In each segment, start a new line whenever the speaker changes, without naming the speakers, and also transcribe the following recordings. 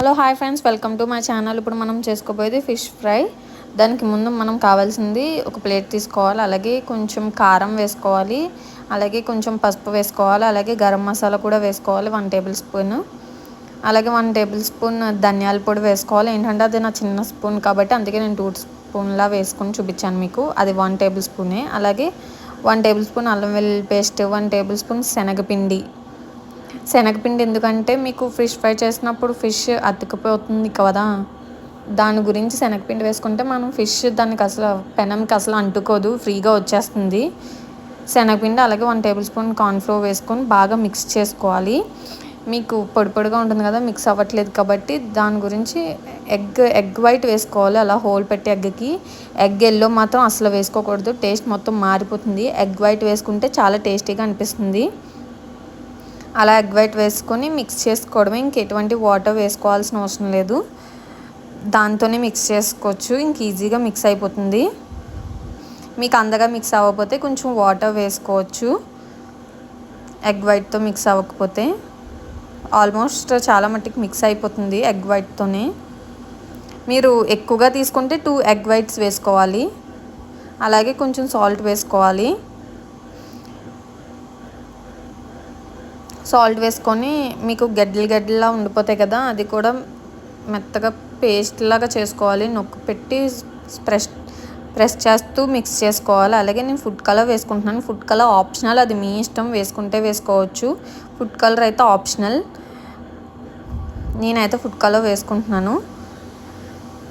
Hello hi friends. Welcome to my channel. ఇప్పుడు మనం చేసుకోబోయేది fish fry. దానికి ముందు మనం కావాల్సింది ఒక ప్లేట్ తీసుకోవాలి. అలాగే కొంచెం కారం వేసుకోవాలి. అలాగే కొంచెం పసుపు వేసుకోవాలి. అలాగే గరం మసాలా కూడా వేసుకోవాలి వన్ టేబుల్ స్పూన్. అలాగే వన్ టేబుల్ స్పూన్ ధనియాల పొడి వేసుకోవాలి. ఏంటంటే అది నా చిన్న స్పూన్ కాబట్టి అందుకే నేను టూ స్పూన్లా వేసుకొని చూపించాను మీకు. అది వన్ టేబుల్ స్పూనే. అలాగే వన్ టేబుల్ స్పూన్ అల్లం వెల్లుల్లి పేస్ట్ వన్ టేబుల్ స్పూన్ శనగపిండి. శనగపిండి ఎందుకంటే మీకు ఫిష్ ఫ్రై చేసినప్పుడు ఫిష్ అతుకుపోతుంది కదా. దాని గురించి శనగపిండి వేసుకుంటే మనం ఫిష్ దానికి అసలు పెనంకి అసలు అంటుకోదు ఫ్రీగా వచ్చేస్తుంది. శనగపిండి అలాగే వన్ టేబుల్ స్పూన్ కార్న్ఫ్లోర్ వేసుకొని బాగా మిక్స్ చేసుకోవాలి. మీకు పొడి పొడిగా ఉంటుంది కదా మిక్స్ అవ్వట్లేదు కాబట్టి దాని గురించి ఎగ్ ఎగ్ వైట్ వేసుకోవాలి అలా హోల్ పెట్టి ఎగ్కి. ఎగ్ ఎల్లో మాత్రం అసలు వేసుకోకూడదు టేస్ట్ మొత్తం మారిపోతుంది. ఎగ్ వైట్ వేసుకుంటే చాలా టేస్టీగా అనిపిస్తుంది. అలా ఎగ్ వైట్ వేసుకొని మిక్స్ చేసుకోవడమే. ఇంక ఎటువంటి వాటర్ వేసుకోవాల్సిన అవసరం లేదు. దాంతోనే మిక్స్ చేసుకోవచ్చు. ఇంక ఈజీగా మిక్స్ అయిపోతుంది. మీకు అందగా మిక్స్ అవ్వకపోతే కొంచెం వాటర్ వేసుకోవచ్చు. ఎగ్ వైట్తో మిక్స్ అవ్వకపోతే ఆల్మోస్ట్ చాలా మట్టుకు మిక్స్ అయిపోతుంది ఎగ్ వైట్తోనే మీరు ఎక్కువగా తీసుకుంటే టూ ఎగ్ వైట్స్ వేసుకోవాలి. అలాగే కొంచెం సాల్ట్ వేసుకోవాలి. సాల్ట్ వేసుకొని మీకు గడ్డలు గడ్డలా ఉండిపోతాయి కదా అది కూడా మెత్తగా పేస్ట్ లాగా చేసుకోవాలి. నొక్కు పెట్టి ప్రెస్ ప్రెస్ చేస్తూ మిక్స్ చేసుకోవాలి. అలాగే నేను ఫుడ్ కలర్ వేసుకుంటున్నాను. ఫుడ్ కలర్ ఆప్షనల్ అది మీ ఇష్టం వేసుకుంటే వేసుకోవచ్చు. ఫుడ్ కలర్ అయితే ఆప్షనల్. నేనైతే ఫుడ్ కలర్ వేసుకుంటున్నాను.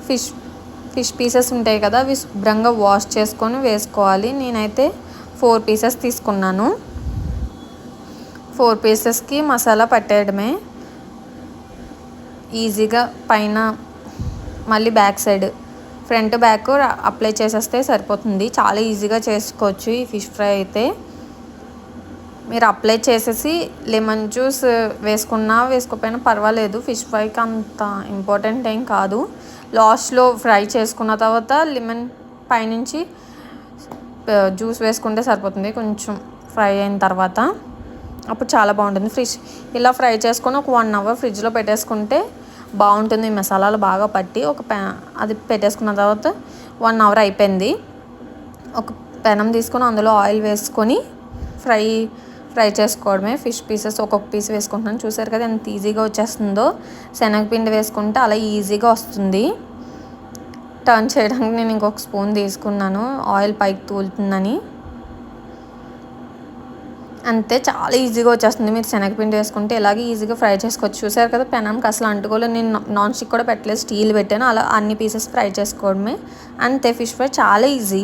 ఫిష్ ఫిష్ పీసెస్ ఉంటాయి కదా అవి శుభ్రంగా వాష్ చేసుకొని వేసుకోవాలి. నేనైతే ఫోర్ పీసెస్ తీసుకున్నాను. ఫోర్ పీసెస్కి మసాలా పట్టేయడమే. ఈజీగా పైన మళ్ళీ back side front back apply చేసేస్తే సరిపోతుంది. చాలా ఈజీగా చేసుకోవచ్చు ఈ ఫిష్ ఫ్రై అయితే. మీరు అప్లై చేసేసి లెమన్ జ్యూస్ వేసుకున్నా వేసుకోకపోయినా పర్వాలేదు. ఫిష్ ఫ్రైకి అంత ఇంపార్టెంట్ ఏం కాదు. లాస్ట్లో ఫ్రై చేసుకున్న తర్వాత లెమన్ పైనుంచి జ్యూస్ వేసుకుంటే సరిపోతుంది. కొంచెం ఫ్రై అయిన తర్వాత. అప్పుడు చాలా బాగుంటుంది. ఫ్రిడ్జ్ ఇలా ఫ్రై చేసుకొని ఒక వన్ అవర్ ఫ్రిడ్జ్లో పెట్టేసుకుంటే బాగుంటుంది. మసాలాలు బాగా పట్టి ఒక పె అది పెట్టేసుకున్న తర్వాత వన్ అవర్ అయిపోయింది. ఒక పెనం తీసుకొని అందులో ఆయిల్ వేసుకొని ఫ్రై ఫ్రై చేసుకోవడమే. ఫిష్ పీసెస్ ఒక్కొక్క పీస్ వేసుకుంటున్నాను. చూసారు కదా ఎంత ఈజీగా వచ్చేస్తుందో. శనగపిండి వేసుకుంటే అలా ఈజీగా వస్తుంది. టర్న్ చేయడానికి నేను ఇంకొక స్పూన్ తీసుకున్నాను. ఆయిల్ పైకి తూలుతుందని. అంతే చాలా ఈజీగా వచ్చేస్తుంది. మీరు శనగపిండి వేసుకుంటే ఇలాగే ఈజీగా ఫ్రై చేసుకోవచ్చు. చూసారు కదా పెనంకి అసలు అంటుకోలేదు నేను నాన్ స్టిక్ కూడా పెట్టలేదు. స్టీల్ పెట్టాను. అలా అన్ని పీసెస్ ఫ్రై చేసుకోవడమే. అంతే ఫిష్ ఫ్రై చాలా ఈజీ.